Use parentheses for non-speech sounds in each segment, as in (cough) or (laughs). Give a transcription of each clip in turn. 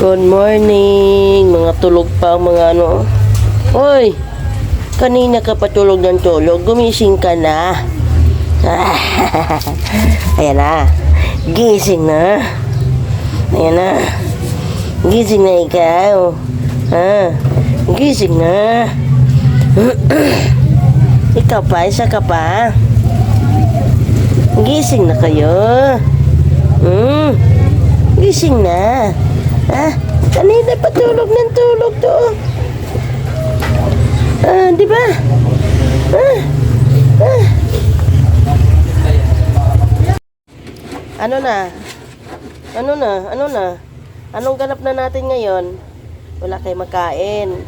Good morning, mga tulog pa mga ano. Hoy, kanina ka pa tulog ng tulog, gumising ka na. (laughs) Ayan na, gising na. Ayan na, gising na ikaw. Ha, gising na. (clears throat) ikaw pa, isa ka pa. Gising na kayo. Hmm, gising na. Ha? Kanina pa tulog ng tulog to. Ah, di ba? Ah, ah. Ano na? Ano na? Ano na? Anong ganap na natin ngayon? Wala kayo makain.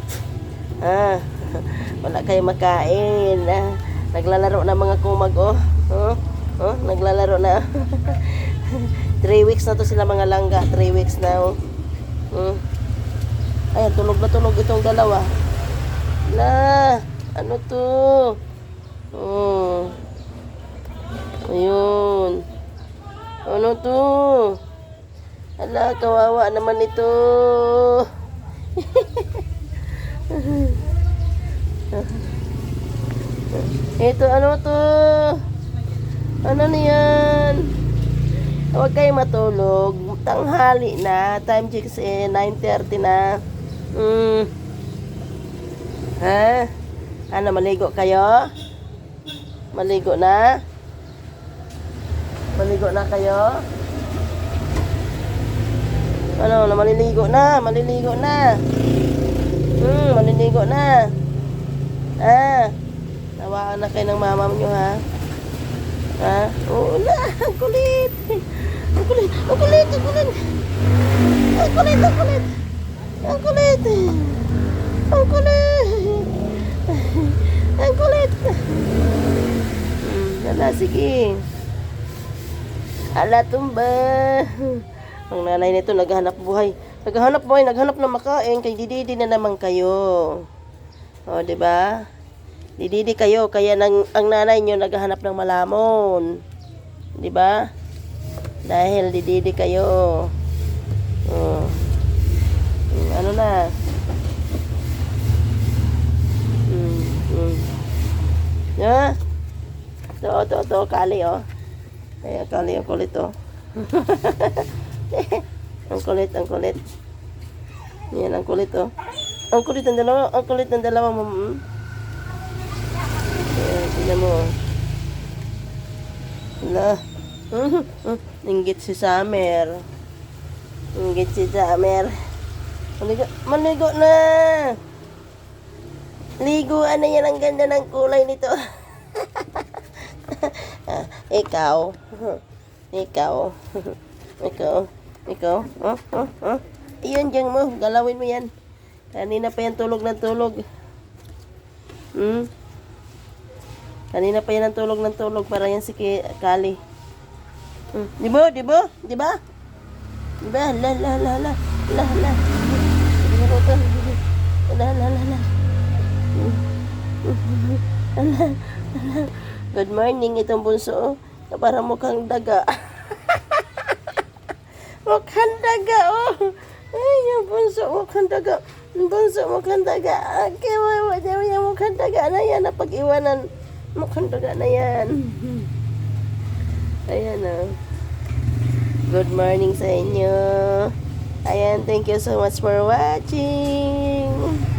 Ah, (laughs) wala kayo makain. Ah, naglalaro na mga kumag, oh. Oh, oh naglalaro na. (laughs) Three weeks na to sila mga langga. Three weeks na, oh. Tulog na tulog itong dalawa. La, ano to? Oh. Ayun. Ano to? Ala, kawawa naman ito. (laughs) ito, ano to? Ano niyan? Huwag kayo matulog. Tanghali na. Time check eh, 9.30 na. Hmm. Ha? Ano, maligo kayo? Maligo na? Maligo na kayo? Ano, na maliligo na, maliligo na. Hmm, maliligo na. Ah, tawaan na kayo ng mama nyo, ha? Ha? Oo na, ang kulit. Ang kulit, ang kulit, ang kulit. Ang kulit, ang kulit. Ang kulit. Ang kulit. Ang kulit. Hmm, ala, sige. Ala, tumba. Ang nanay nito naghahanap buhay. Naghahanap buhay, naghanap na makain. Kay dididi na naman kayo. O, di ba? Dididi kayo, kaya nang, ang nanay nyo naghahanap ng malamon. Di ba? Dahil dididi kayo. Oh. Ano na? Hmm, hmm. Ha? Ito, ito, ito, kali, oh. Ayan, kali, ang kulit, oh. (laughs) ang kulit, ang kulit. Yan, ang kulit, oh. Ang kulit ng dalawa, ang kulit ng dalawa, ma'am. Hmm? Ayan, tingnan mo. oh. Wala. (laughs) Inggit si Summer. Inggit si Summer. Maligo, maligo na. Liguan na yan ang ganda ng kulay nito. Ah, (laughs) ikaw. Ikaw. (laughs) Ikaw. Ikaw. Oh, oh, oh. Iyon mo. Galawin mo yan. Kanina pa yan tulog ng tulog. Hmm? Kanina pa yan ang tulog ng tulog para yan si Kali. Hmm. Di ba? Di ba? Di ba? Di ba? La la la la. La la. La la la la. Ala, ala. (laughs) Good morning itong bunso. oh. Para mukhang daga. (laughs) mukhang daga oh. Ay, yung bunso mukhang daga. Bunso mukhang daga. Okay, wawa niya yung mukhang daga na yan. Napag-iwanan. Mukhang daga na yan. Ayan oh. Good morning sa inyo. Ayan, thank you so much for watching.